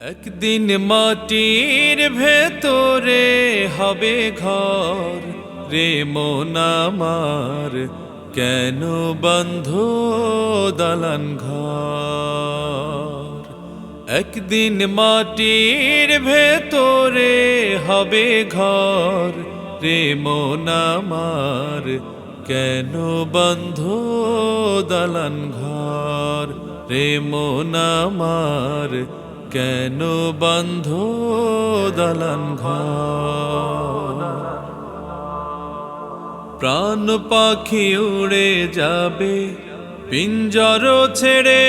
একদিন মাটির ভেতরে হবে ঘর রে মন আমার, কেন বন্ধ দালান ঘর? একদিন মাটির ভেতরে হবে ঘর রে মন আমার, কেন বন্ধ দালান ঘর রে মন আমার? কেন বন্ধ দালান ঘর? প্রাণ পাখি উড়ে যাবে, পিঞ্জর ছেড়ে।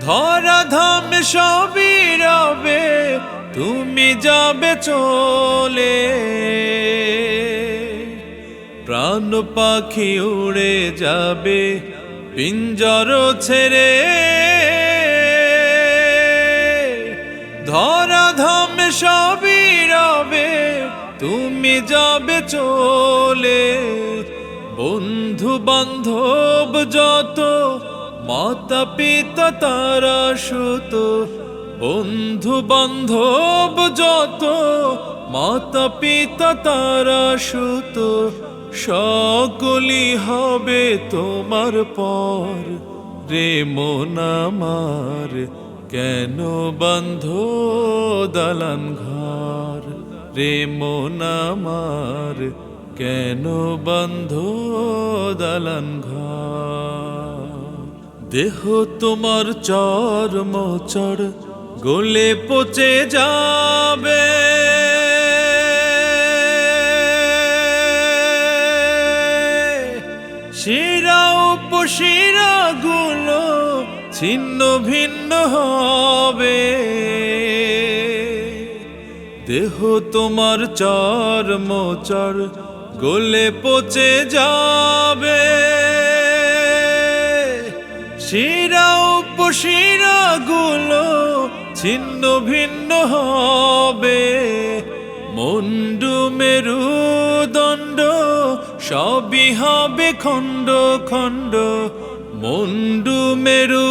ধরা ধাম সবই রবে, তুমি যাবে চলে। প্রাণ পাখি উড়ে যাবে, পিঞ্জর ছেড়ে। ধরা ধাম সবই রবে, তুমি যাবে চলে। বন্ধু বান্ধব যত মাতা পিতা তারা সুত। বন্ধু বান্ধব যত মাতা পিতা তারা সুত। সকলি হবে তোমার পর। রে মন কেন বন্ধ দালান ঘর? রে মন আমার, কেন বন্ধ দালান ঘর? দেহ তোমার চর মোচর গলে পচে যাবে শিরা উপশিরা গুলো ছিন্ন ভিন্ন হবে। দেহ তোমার চর মোচর গলে পচে যাবে। শিরা উপশিরা গুলো ছিন্ন ভিন্ন হবে। মুন্ডু মেরু দণ্ড সবই হবে খণ্ড খণ্ড মুন্ডু মেরু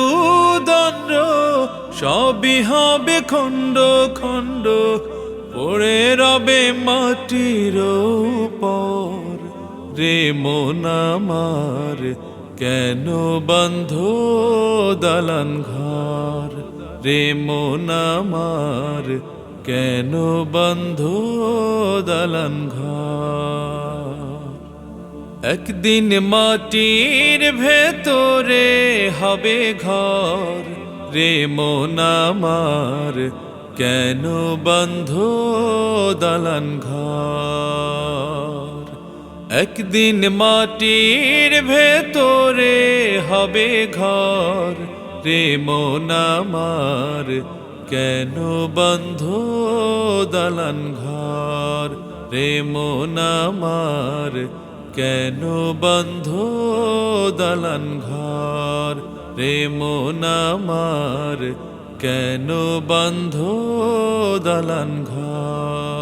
দণ্ড, সবই হবে খণ্ড খণ্ড, পড়ে রবে মাটির পর রে মন আমার, কেন বন্ধ দালান ঘর? রে মন আমার, কেন বন্ধ দালান ঘর? একদিন মাটির ভেতরে হবে ঘর রে মন কেন বন্ধ দালান ঘর? একদিন মাটির ভেতরে হবে ঘর রে মন কেন বন্ধ দালান ঘর রে মন কেন বন্ধ দালান ঘর? রে মন আমার কেন বন্ধ দালান ঘর?